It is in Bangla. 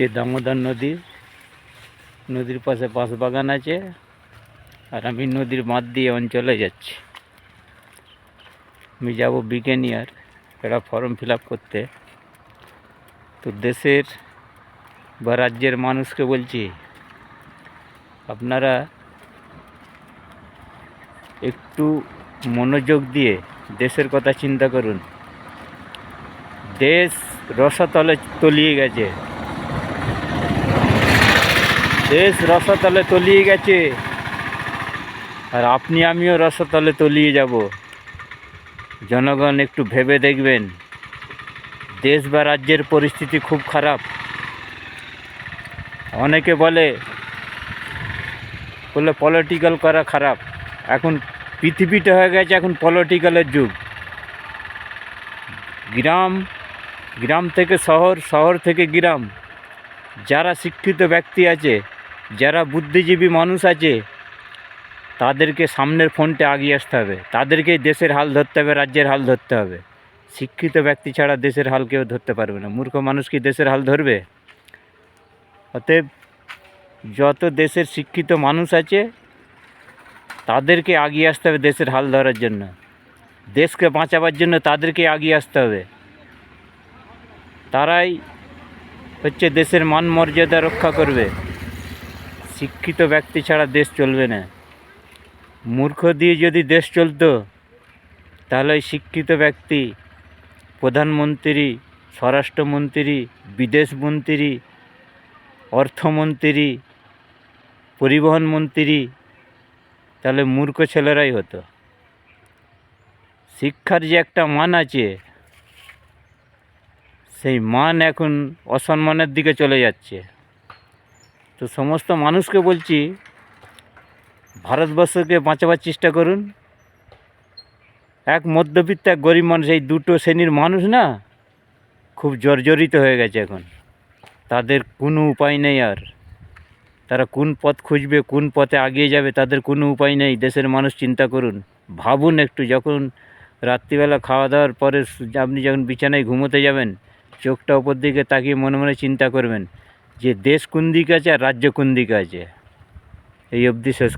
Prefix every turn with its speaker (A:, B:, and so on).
A: হচ্ছে দামোদর নদী। নদীর পাশে বাঁশবাগান আছে। আর আমি নদীর মাঠ দিয়ে অঞ্চলে যাচ্ছি। আমি যাব বিজ্ঞানিয়ার একটা ফর্ম ফিল করতে। তো দেশের বা রাজ্যের মানুষকে বলছি, আপনারা একটু মনোযোগ দিয়ে দেশের কথা চিন্তা করুন। দেশ রসাতলে তলিয়ে গেছে। দেশ রসাতলে তলিয়ে গেছে। আর আপনি আমিও রসাতলে তলিয়ে যাব। জনগণ একটু ভেবে দেখবেন। দেশ বা রাজ্যের পরিস্থিতি খুব খারাপ। অনেকে বলে বলে পলিটিক্যাল করা খারাপ। এখন পৃথিবীটা হয়ে গেছে এখন পলিটিক্যালের যুগ। গ্রাম গ্রাম থেকে শহর শহর থেকে গ্রাম। যারা শিক্ষিত ব্যক্তি আছে যারা বুদ্ধিজীবী মানুষ আছে, তাদেরকে সামনের ফোনটে আগিয়ে আসতে হবে। তাদেরকেই দেশের হাল ধরতে হবে, রাজ্যের হাল ধরতে হবে। শিক্ষিত ব্যক্তি ছাড়া দেশের হাল কেউ ধরতে পারবে না। মূর্খ মানুষ কি দেশের হাল ধরবে? অতএব যত দেশের শিক্ষিত মানুষ আছে, তাদেরকে আগিয়ে আসতে হবে দেশের হাল ধরার জন্য। দেশকে বাঁচাবার জন্য তাদেরকে আগিয়ে আসতে হবে। তারাই হচ্ছে দেশের মান মর্যাদা রক্ষা করবে। শিক্ষিত ব্যক্তি ছাড়া দেশ চলবে না। মূর্খ দিয়ে যদি দেশ চলতো, তাহলে ওই শিক্ষিত ব্যক্তি, প্রধানমন্ত্রী, স্বরাষ্ট্রমন্ত্রী, বিদেশমন্ত্রী, অর্থমন্ত্রী পরিবহন মন্ত্রী তাহলে মূর্খ ছেলেরাই হতো। শিক্ষার যে একটা মান আছে, সেই মান এখন অসম্মানের দিকে চলে যাচ্ছে। তো সমস্ত মানুষকে বলছি, ভারতবর্ষকে বাঁচাবার চেষ্টা করুন। এক মধ্যবিত্ত, এক গরিব মানুষ, এই দুটো শ্রেণির মানুষ না খুব জর্জরিত হয়ে গেছে এখন। তাদের কোনো উপায় নেই আর। তারা কোন পথ খুঁজবে, কোন পথে এগিয়ে যাবে, তাদের কোনো উপায় নেই। দেশের মানুষ চিন্তা করুন, ভাবুন একটু। যখন রাত্রিবেলা খাওয়া দাওয়ার পরে আপনি যখন বিছানায় ঘুমোতে যাবেন, চোখটা ওপর দিকে তাকিয়ে মনে মনে চিন্তা করবেন যে দেশ কোন দিকে আছে আর রাজ্য কোন দিকে আছে এই অবধি শেষ